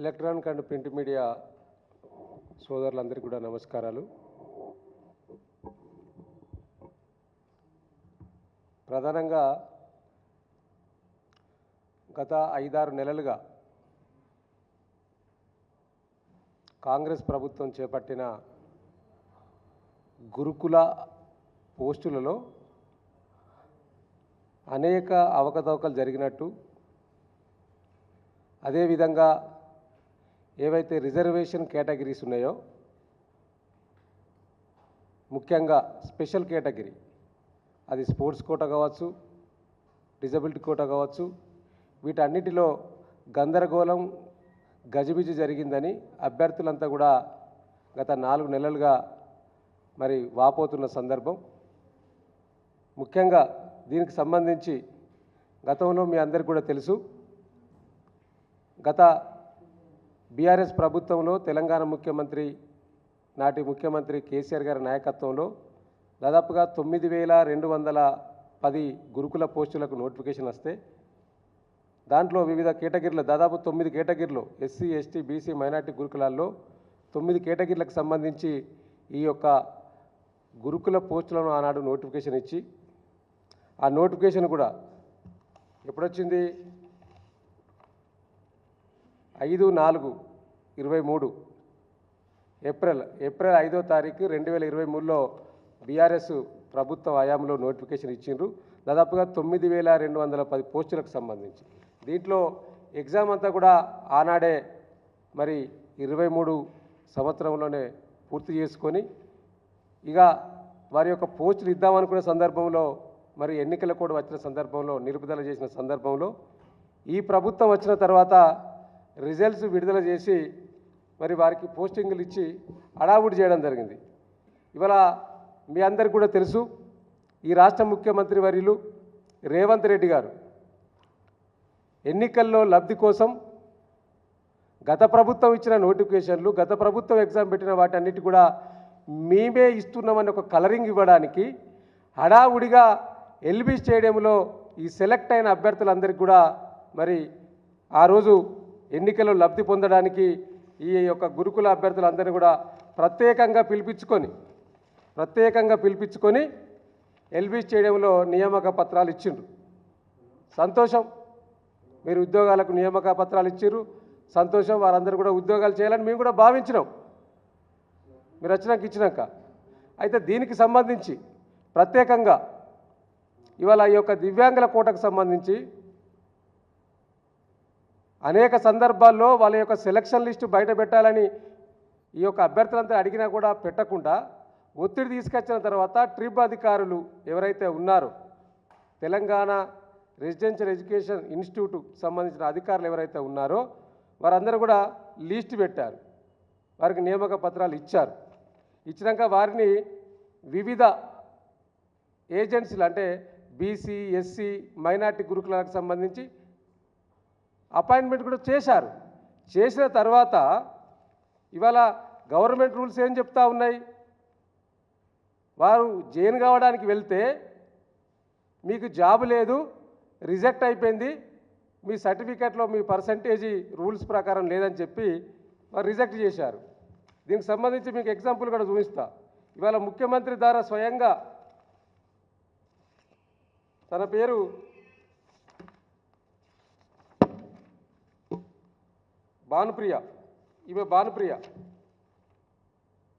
Electronic and print media సోదరులందరికీ కూడా నమస్కారాలు. ప్రధానంగా గత ఐదారు నెలలుగా కాంగ్రెస్ ప్రభుత్వం చేపట్టిన గురుకుల పోస్టులలో అనేక అవకతవకలు జరిగినట్టు అదేవిధంగా ఏవైతే రిజర్వేషన్ కేటగిరీస్ ఉన్నాయో ముఖ్యంగా స్పెషల్ కేటగిరీ అది స్పోర్ట్స్ కోట కావచ్చు డిజబిలిటీ కోట కావచ్చు వీటన్నిటిలో గందరగోళం గజిబిజి జరిగిందని అభ్యర్థులంతా కూడా గత నాలుగు నెలలుగా మరి వాపోతున్న సందర్భం. ముఖ్యంగా దీనికి సంబంధించి గతంలో మీ అందరికి కూడా తెలుసు గత బీఆర్ఎస్ ప్రభుత్వంలో తెలంగాణ ముఖ్యమంత్రి నాటి ముఖ్యమంత్రి కేసీఆర్ గారి నాయకత్వంలో దాదాపుగా తొమ్మిది వేల రెండు వందల పది గురుకుల పోస్టులకు నోటిఫికేషన్ వస్తే దాంట్లో వివిధ కేటగిరీలు దాదాపు తొమ్మిది కేటగిరీలు ఎస్సీ ఎస్టీ బీసీ మైనార్టీ గురుకులాల్లో తొమ్మిది కేటగిరీలకు సంబంధించి ఈ యొక్క గురుకుల పోస్టులను ఆనాడు నోటిఫికేషన్ ఇచ్చి ఆ నోటిఫికేషన్ కూడా ఎప్పుడొచ్చింది? ఐదు నాలుగు ఇరవై మూడు. ఏప్రిల్ ఏప్రిల్ ఐదో తారీఖు రెండు వేల ఇరవై మూడులో బీఆర్ఎస్ ప్రభుత్వ హయాంలో నోటిఫికేషన్ ఇచ్చిండ్రు. దాదాపుగా తొమ్మిది వేల రెండు వందల పది పోస్టులకు సంబంధించి. దీంట్లో ఎగ్జామ్ అంతా కూడా ఆనాడే మరి ఇరవై మూడు సంవత్సరంలోనే పూర్తి చేసుకొని ఇక వారి యొక్క పోస్టులు ఇద్దామనుకునే సందర్భంలో మరి ఎన్నికల కూడా వచ్చిన సందర్భంలో నిలుపుదల చేసిన సందర్భంలో ఈ ప్రభుత్వం వచ్చిన తర్వాత రిజల్ట్స్ విడుదల చేసి మరి వారికి పోస్టింగ్లు ఇచ్చి హడావుడి చేయడం జరిగింది. ఇవాళ మీ అందరికి కూడా తెలుసు ఈ రాష్ట్ర ముఖ్యమంత్రి వర్యులు రేవంత్ రెడ్డి గారు ఎన్నికల్లో లబ్ధి కోసం గత ప్రభుత్వం ఇచ్చిన నోటిఫికేషన్లు గత ప్రభుత్వం ఎగ్జామ్ పెట్టిన వాటన్నిటి కూడా మేమే ఇస్తున్నామని ఒక కలరింగ్ ఇవ్వడానికి హడావుడిగా ఎల్బీ స్టేడియంలో ఈ సెలెక్ట్ అయిన అభ్యర్థులందరికీ కూడా మరి ఆ రోజు ఎన్నికలు లబ్ధి పొందడానికి ఈ యొక్క గురుకుల అభ్యర్థులందరినీ కూడా ప్రత్యేకంగా పిలిపించుకొని ప్రత్యేకంగా పిలిపించుకొని ఎల్బీ స్టేడియంలో నియామక పత్రాలు ఇచ్చిండ్రు. సంతోషం. మీరు ఉద్యోగాలకు నియామక పత్రాలు ఇచ్చిర్రు సంతోషం. వారందరూ కూడా ఉద్యోగాలు చేయాలని మేము కూడా భావించినాం. మీరు వచ్చినాక ఇచ్చినాక. అయితే దీనికి సంబంధించి ప్రత్యేకంగా ఇవాళ ఈ యొక్క దివ్యాంగుల కోటకు సంబంధించి అనేక సందర్భాల్లో వాళ్ళ యొక్క సెలక్షన్ లిస్టు బయట పెట్టాలని ఈ యొక్క అభ్యర్థులంతా అడిగినా కూడా పెట్టకుండా ఒత్తిడి తీసుకొచ్చిన తర్వాత ట్రిప్ అధికారులు ఎవరైతే ఉన్నారో తెలంగాణ రెసిడెన్షియల్ ఎడ్యుకేషన్ ఇన్స్టిట్యూట్ సంబంధించిన అధికారులు ఎవరైతే ఉన్నారో వారందరూ కూడా లిస్ట్ పెట్టారు. వారికి నియామక పత్రాలు ఇచ్చారు. ఇచ్చినాక వారిని వివిధ ఏజెన్సీలు అంటే బీసీ ఎస్సీ మైనార్టీ గురుకులకు సంబంధించి అపాయింట్మెంట్ కూడా చేశారు. చేసిన తర్వాత ఇవాళ గవర్నమెంట్ రూల్స్ ఏం చెప్తా ఉన్నాయి? వారు జైన్ కావడానికి వెళ్తే మీకు జాబ్ లేదు రిజెక్ట్ అయిపోయింది మీ సర్టిఫికెట్లో మీ పర్సంటేజీ రూల్స్ ప్రకారం లేదని చెప్పి వారు రిజెక్ట్ చేశారు. దీనికి సంబంధించి మీకు ఎగ్జాంపుల్ కూడా చూపిస్తా. ఇవాళ ముఖ్యమంత్రి ద్వారా స్వయంగా తన పేరు భానుప్రియ. ఈమె భానుప్రియ.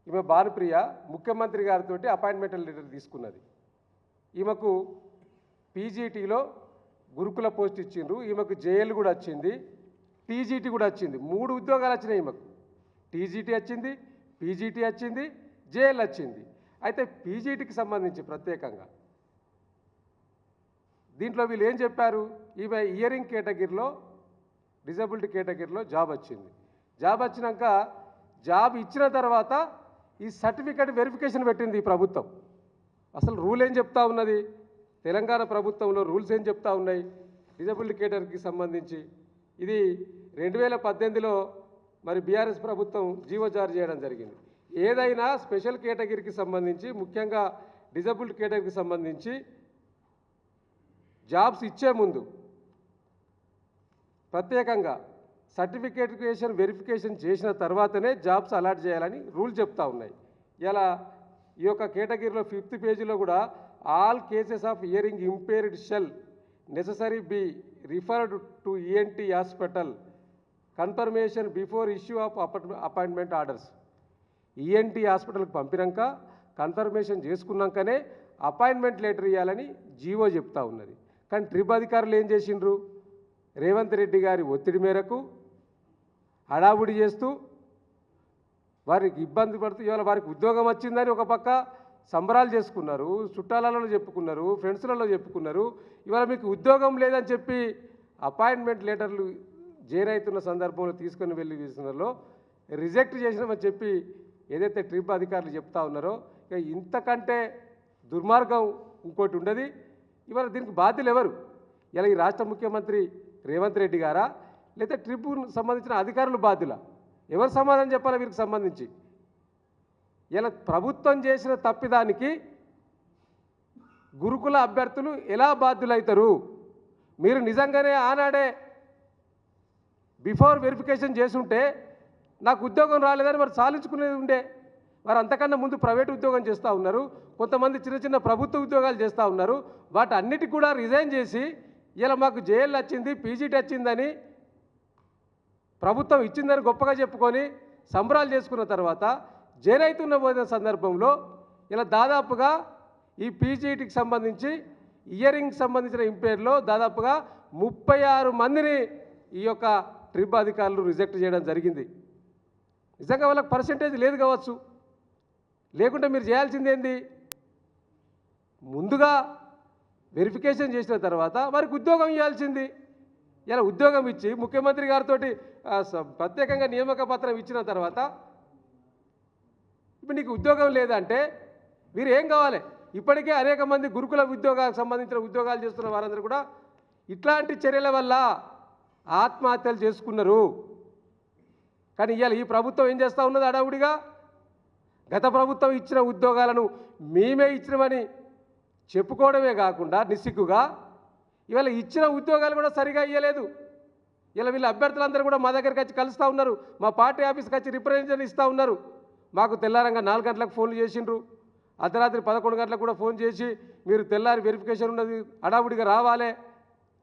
ఈమె భానుప్రియ ముఖ్యమంత్రి గారితో అపాయింట్మెంట్ లెటర్ తీసుకున్నది. ఈమెకు పీజీటీలో గురుకుల పోస్ట్ ఇచ్చిండ్రు. ఈమెకు జేఎల్ కూడా వచ్చింది. టీజీటీ కూడా వచ్చింది. మూడు ఉద్యోగాలు వచ్చినాయి ఈమెకు. టీజీటీ వచ్చింది పీజీటీ వచ్చింది జేఎల్ వచ్చింది. అయితే పీజీటీకి సంబంధించి ప్రత్యేకంగా దీంట్లో వీళ్ళు ఏం చెప్పారు? ఈమె ఇయరింగ్ కేటగిరీలో డిజబిలిటీ కేటగిరీలో జాబ్ వచ్చింది. జాబ్ వచ్చినాక జాబ్ ఇచ్చిన తర్వాత ఈ సర్టిఫికేట్ వెరిఫికేషన్ పెట్టింది ఈ ప్రభుత్వం. అసలు రూల్ ఏం చెప్తా ఉన్నది? తెలంగాణ ప్రభుత్వంలో రూల్స్ ఏం చెప్తా ఉన్నాయి? డిజబిలిటీ కేటగిరీకి సంబంధించి. ఇది రెండు వేల పద్దెనిమిదిలో మరి బీఆర్ఎస్ ప్రభుత్వం జీవో జారీ చేయడం జరిగింది. ఏదైనా స్పెషల్ కేటగిరీకి సంబంధించి ముఖ్యంగా డిజబుల్డ్ కేటగిరీకి సంబంధించి జాబ్స్ ఇచ్చే ముందు ప్రత్యేకంగా సర్టిఫికేషన్ వెరిఫికేషన్ చేసిన తర్వాతనే జాబ్స్ అలాట్ చేయాలని రూల్ చెప్తా ఉన్నాయి. ఇలా ఈ యొక్క కేటగిరీలో ఫిఫ్త్ పేజీలో కూడా all cases of hearing impaired shall necessary be referred to ENT hospital confirmation before issue of appointment orders. ENT హాస్పిటల్కి పంపినాక కన్ఫర్మేషన్ చేసుకున్నాకనే అపాయింట్మెంట్ లెటర్ ఇవ్వాలని జీవో చెప్తా ఉన్నది. కానీ ట్రిప్ అధికారులు ఏం చేసిండ్రు? రేవంత్ రెడ్డి గారి ఒత్తిడి మేరకు హడావుడి చేస్తూ వారికి ఇబ్బంది పడుతూ ఇవాళ వారికి ఉద్యోగం వచ్చిందని ఒక పక్క సంబరాలు చేసుకున్నారు చుట్టాలలో చెప్పుకున్నారు ఫ్రెండ్స్లలో చెప్పుకున్నారు. ఇవాళ మీకు ఉద్యోగం లేదని చెప్పి అపాయింట్మెంట్ లెటర్లు జైన్ సందర్భంలో తీసుకొని వెళ్ళి విషయంలో రిజెక్ట్ చేసినామని చెప్పి ఏదైతే ట్రిప్ అధికారులు చెప్తా ఉన్నారో ఇక ఇంతకంటే దుర్మార్గం ఇంకోటి ఉండదు. ఇవాళ దీనికి బాధ్యులు ఎవరు? ఇలా ఈ రాష్ట్ర ముఖ్యమంత్రి రేవంత్ రెడ్డి గారా? లేదా ట్రిప్ సంబంధించిన అధికారులు బాధ్యుల? ఎవరు సమాధానం చెప్పాలి వీరికి సంబంధించి? ఇలా ప్రభుత్వం చేసిన తప్పిదానికి గురుకుల అభ్యర్థులు ఎలా బాధ్యులవుతారు మీరు నిజంగానే ఆనాడే బిఫోర్ వెరిఫికేషన్ చేసుంటే నాకు ఉద్యోగం రాలేదని మరి సాధించుకునేది ఉండే. వారు అంతకన్నా ముందు ప్రైవేట్ ఉద్యోగం చేస్తూ ఉన్నారు. కొంతమంది చిన్న చిన్న ప్రభుత్వ ఉద్యోగాలు చేస్తూ ఉన్నారు. వాటి అన్నిటి కూడా రిజైన్ చేసి ఇలా మాకు జేఎల్ వచ్చింది పీజీటీ వచ్చిందని ప్రభుత్వం ఇచ్చిందని గొప్పగా చెప్పుకొని సంబరాలు చేసుకున్న తర్వాత జైలైతున్న పోయిన సందర్భంలో ఇలా దాదాపుగా ఈ పీజీటీకి సంబంధించి ఇయరింగ్ సంబంధించిన ఇంపేర్లో దాదాపుగా ముప్పై ఆరు మందిని ఈ యొక్క ట్రిప్ అధికారులు రిజెక్ట్ చేయడం జరిగింది. నిజంగా వాళ్ళకి పర్సంటేజ్ లేదు కావచ్చు. లేకుంటే మీరు చేయాల్సింది ఏంది? ముందుగా వెరిఫికేషన్ చేసిన తర్వాత వారికి ఉద్యోగం ఇవ్వాల్సింది. ఇలా ఉద్యోగం ఇచ్చి ముఖ్యమంత్రి గారితో ప్రత్యేకంగా నియామక పత్రం ఇచ్చిన తర్వాత ఇప్పుడు నీకు ఉద్యోగం లేదంటే మీరు ఏం కావాలి? ఇప్పటికే అనేక మంది గురుకుల ఉద్యోగాలకు సంబంధించిన ఉద్యోగాలు చేస్తున్న వారందరూ కూడా ఇట్లాంటి చర్యల వల్ల ఆత్మహత్యలు చేసుకున్నారు. కానీ ఇవాళ ఈ ప్రభుత్వం ఏం చేస్తూ ఉన్నది అడావుడిగా గత ప్రభుత్వం ఇచ్చిన ఉద్యోగాలను మేమే ఇచ్చినామని చెప్పుకోవడమే కాకుండా నిస్సిగ్గుగా ఇవాళ ఇచ్చిన ఉద్యోగాలు కూడా సరిగా ఇవ్వలేదు ఇలా వీళ్ళ అభ్యర్థులందరూ కూడా మా దగ్గరికి వచ్చి కలుస్తూ ఉన్నారు. మా పార్టీ ఆఫీస్కి వచ్చి రిప్రజెంటేషన్ ఇస్తూ ఉన్నారు. మాకు తెల్లారంగా నాలుగు గంటలకు ఫోన్లు చేసిండ్రు. అర్ధరాత్రి పదకొండు గంటలకు కూడా ఫోన్ చేసి మీరు తెల్లారి వెరిఫికేషన్ ఉన్నది అడావుడిగా రావాలే.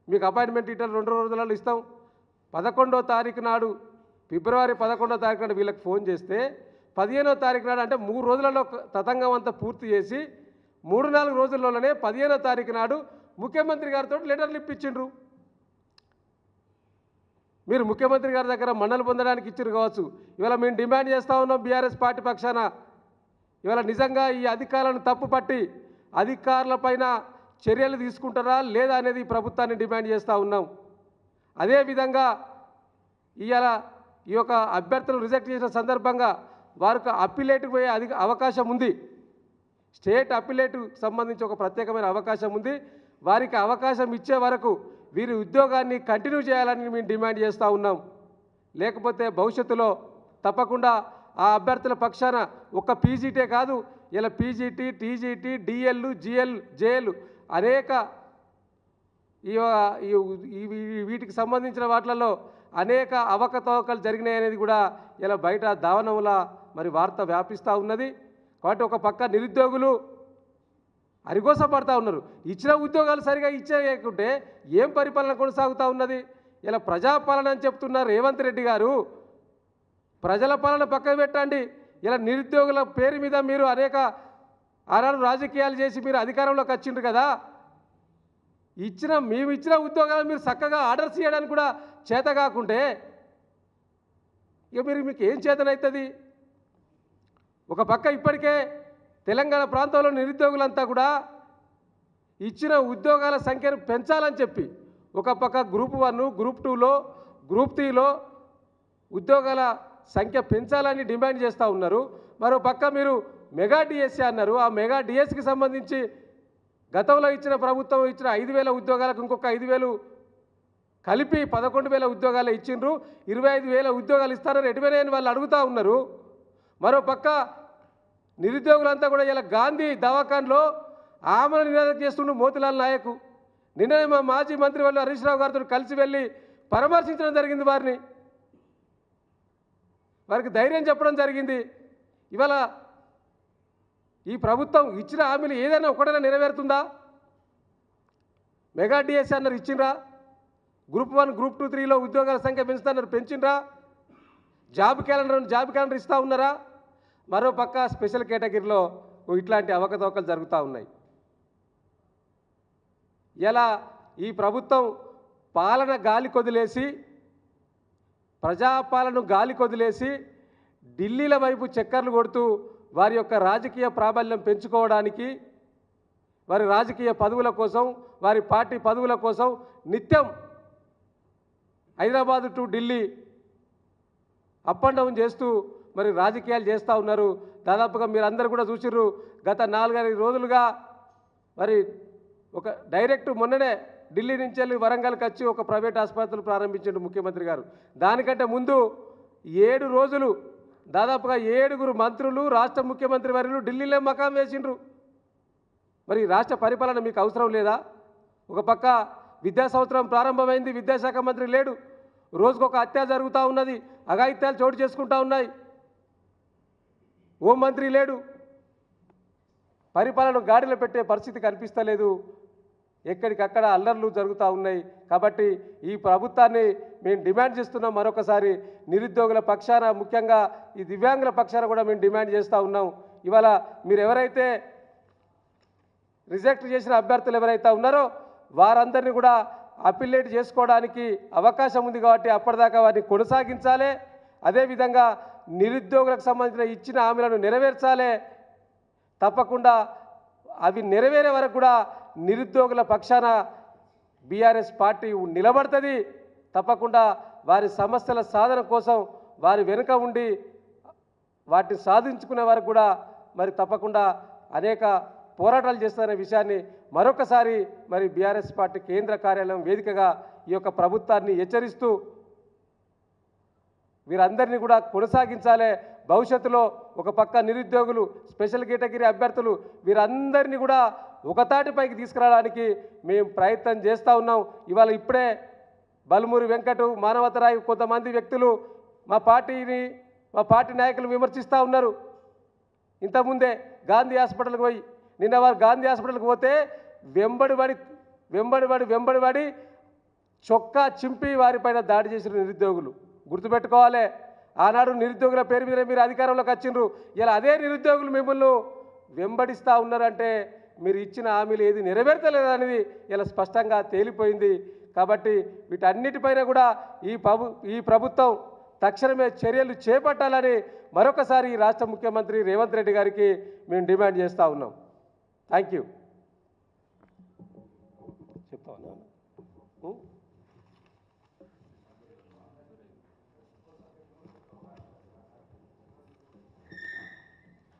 మీకు అపాయింట్మెంట్ ఇట్లా రెండు రోజులలో ఇస్తాం. పదకొండో తారీఖు నాడు ఫిబ్రవరి పదకొండో తారీఖు నాడు వీళ్ళకి ఫోన్ చేస్తే పదిహేనో తారీఖు నాడు అంటే మూడు రోజులలో తతంగం అంతా పూర్తి చేసి మూడు నాలుగు రోజుల్లోనే పదిహేనో తారీఖు నాడు ముఖ్యమంత్రి గారితో లెటర్లు ఇప్పించిండ్రు మీరు ముఖ్యమంత్రి గారి దగ్గర మండలు పొందడానికి ఇచ్చారు కావచ్చు. ఇవాళ మేము డిమాండ్ చేస్తూ ఉన్నాం బీఆర్ఎస్ పార్టీ పక్షాన. ఇవాళ నిజంగా ఈ అధికారులను తప్పుపట్టి అధికారులపైన చర్యలు తీసుకుంటారా లేదా అనేది ప్రభుత్వాన్ని డిమాండ్ చేస్తూ ఉన్నాం. అదేవిధంగా ఇవాళ ఈ యొక్క అభ్యర్థులు రిజెక్ట్ చేసిన సందర్భంగా వారికి అప్పిలేట్కి పోయే అధిక అవకాశం ఉంది. స్టేట్ అప్పిలేటు సంబంధించి ఒక ప్రత్యేకమైన అవకాశం ఉంది. వారికి అవకాశం ఇచ్చే వరకు వీరి ఉద్యోగాన్ని కంటిన్యూ చేయాలని మేము డిమాండ్ చేస్తూ ఉన్నాం. లేకపోతే భవిష్యత్తులో తప్పకుండా ఆ అభ్యర్థుల పక్షాన ఒక పీజీటే కాదు ఇలా PGT TGT DL GL JL అనేక ఈ వీటికి సంబంధించిన వాటిలలో అనేక అవకతవకలు జరిగినాయి అనేది కూడా ఇలా బయట దావనముల మరి వార్త వ్యాపిస్తూ ఉన్నది. కాబట్టి ఒక పక్క నిరుద్యోగులు అరిగోసపడతా ఉన్నారు. ఇచ్చిన ఉద్యోగాలు సరిగా ఇచ్చేయకుంటే ఏం పరిపాలన కొనసాగుతూ ఉన్నది? ఇలా ప్రజాపాలన అని చెప్తున్నారు రేవంత్ రెడ్డి గారు ప్రజల పాలన పక్కన పెట్టండి. ఇలా నిరుద్యోగుల పేరు మీద మీరు అనేక ఆనాడు రాజకీయాలు చేసి మీరు అధికారంలోకి వచ్చిండ్రు కదా. ఇచ్చిన మేము ఇచ్చిన ఉద్యోగాలు మీరు చక్కగా ఆర్డర్స్ చేయడానికి కూడా చేత కాకుంటే ఇక మీరు మీకు ఏం చేతనవుతుంది ఒక పక్క ఇప్పటికే తెలంగాణ ప్రాంతంలో నిరుద్యోగులంతా కూడా ఇచ్చిన ఉద్యోగాల సంఖ్యను పెంచాలని చెప్పి ఒక పక్క గ్రూప్ వన్ గ్రూప్ టూలో గ్రూప్ త్రీలో ఉద్యోగాల సంఖ్య పెంచాలని డిమాండ్ చేస్తూ ఉన్నారు. మరో పక్క మీరు మెగా డిఎస్సీ అన్నారు. ఆ మెగా డిఎస్సికి సంబంధించి గతంలో ఇచ్చిన ప్రభుత్వం ఇచ్చిన ఐదు వేల ఉద్యోగాలకు ఇంకొక ఐదు వేలు కలిపి పదకొండు వేల ఉద్యోగాలు ఇచ్చిండ్రు. ఇరవై ఐదు వేల ఉద్యోగాలు ఇస్తారని ఎటువైనా అని వాళ్ళు అడుగుతూ ఉన్నారు. మరో పక్క నిరుద్యోగులంతా కూడా ఇలా గాంధీ దవాఖాన్లో ఆమెను నినాదం చేస్తుండు మోతిలాల్ నాయకు. నిన్ననే మా మాజీ మంత్రి వాళ్ళు హరీష్ రావు గారితో కలిసి వెళ్ళి పరామర్శించడం జరిగింది వారిని. వారికి ధైర్యం చెప్పడం జరిగింది. ఇవాళ ఈ ప్రభుత్వం ఇచ్చిన హామీలు ఏదైనా ఒకటైనా నెరవేరుతుందా? మెగా డిఎస్సీ అన్నారు ఇచ్చిండ్రా. గ్రూప్ వన్ గ్రూప్ టూ త్రీలో ఉద్యోగాల సంఖ్య పెంచుతున్నారు పెంచిండ్రా. జాబ్ క్యాలెండర్ జాబ్ క్యాలెండర్ ఇస్తూ ఉన్నారా? మరో పక్క స్పెషల్ కేటగిరీలో ఇట్లాంటి అవకతవకలు జరుగుతూ ఉన్నాయి. ఇలా ఈ ప్రభుత్వం పాలన గాలి కొదిలేసి ప్రజాపాలన గాలి కొదిలేసి ఢిల్లీల వైపు చక్కర్లు కొడుతూ వారి యొక్క రాజకీయ ప్రాబల్యం పెంచుకోవడానికి వారి రాజకీయ పదవుల కోసం వారి పార్టీ పదవుల కోసం నిత్యం Hyderabad to Delhi up and down చేస్తూ మరి రాజకీయాలు చేస్తూ ఉన్నారు. దాదాపుగా మీరు కూడా చూసిర్రు గత నాలుగైదు రోజులుగా మరి ఒక డైరెక్ట్ మొన్ననే ఢిల్లీ నుంచి వెళ్ళి వరంగల్కి వచ్చి ఒక ప్రైవేట్ ఆసుపత్రులు ప్రారంభించాడు ముఖ్యమంత్రి గారు. దానికంటే ముందు ఏడు రోజులు దాదాపుగా ఏడుగురు మంత్రులు రాష్ట్ర ముఖ్యమంత్రి వర్యులు ఢిల్లీలో మకాం వేసిండ్రు. మరి రాష్ట్ర పరిపాలన మీకు అవసరం లేదా? ఒక పక్క విద్యా సంవత్సరం ప్రారంభమైంది విద్యాశాఖ మంత్రి లేడు. రోజుకొక హత్య జరుగుతూ ఉన్నది అఘాయిత్యాలు చోటు చేసుకుంటూ ఉన్నాయి. ఓ మంత్రి లేడు. పరిపాలన గాడిలో పెట్టే పరిస్థితి కనిపిస్తలేదు. ఎక్కడికక్కడ అల్లర్లు జరుగుతూ ఉన్నాయి. కాబట్టి ఈ ప్రభుత్వాన్ని మేము డిమాండ్ చేస్తున్నాం. మరొకసారి నిరుద్యోగుల పక్షాన ముఖ్యంగా ఈ దివ్యాంగుల పక్షాన కూడా మేము డిమాండ్ చేస్తూ ఉన్నాం. ఇవాళ మీరు ఎవరైతే రిజెక్ట్ చేసిన అభ్యర్థులు ఎవరైతే ఉన్నారో వారందరినీ కూడా అపిలేట్ చేసుకోవడానికి అవకాశం ఉంది కాబట్టి అప్పటిదాకా వారిని కొనసాగించాలి. అదేవిధంగా నిరుద్యోగులకు సంబంధించిన ఇచ్చిన హామీలను నెరవేర్చాలి. తప్పకుండా అవి నెరవేరే వరకు కూడా నిరుద్యోగుల పక్షాన బీఆర్ఎస్ పార్టీ నిలబడుతుంది. తప్పకుండా వారి సమస్యల సాధన కోసం వారి వెనుక ఉండి వాటిని సాధించుకునే వరకు కూడా మరి తప్పకుండా అనేక పోరాటాలు చేస్తారనే విషయాన్ని మరొకసారి మరి బీఆర్ఎస్ పార్టీ కేంద్ర కార్యాలయం వేదికగా ఈ యొక్క ప్రభుత్వాన్ని హెచ్చరిస్తూ వీరందరినీ కూడా కొనసాగించాలి. భవిష్యత్తులో ఒక పక్క నిరుద్యోగులు స్పెషల్ కేటగిరీ అభ్యర్థులు వీరందరినీ కూడా ఒకతాటిపైకి తీసుకురావడానికి మేము ప్రయత్నం చేస్తూ ఉన్నాం. ఇవాళ ఇప్పుడే బలుమూరి వెంకటు మానవతరాయి కొంతమంది వ్యక్తులు మా పార్టీని మా పార్టీ నాయకులు విమర్శిస్తూ ఉన్నారు. ఇంతకుముందే గాంధీ హాస్పిటల్కి పోయి నిన్న వారు గాంధీ హాస్పిటల్కి పోతే వెంబడిబడి వెంబడిబడి వెంబడిబడి చొక్కా చింపి వారిపైన దాడి చేసిన నిరుద్యోగులు. గుర్తుపెట్టుకోవాలి. ఆనాడు నిరుద్యోగుల పేరు మీద మీరు అధికారంలోకి వచ్చిండ్రు. ఇలా అదే నిరుద్యోగులు మిమ్మల్ని వెంబడిస్తూ ఉన్నారంటే మీరు ఇచ్చిన హామీలు ఏది నెరవేర్తలేదనేది ఇలా స్పష్టంగా తేలిపోయింది. కాబట్టి వీటన్నిటిపైన కూడా ఈ ప్రభు ఈ ప్రభుత్వం తక్షణమే చర్యలు చేపట్టాలని మరొకసారి ఈ రాష్ట్ర ముఖ్యమంత్రి రేవంత్ రెడ్డి గారికి మేము డిమాండ్ చేస్తూ ఉన్నాం. Thank you. చెప్తా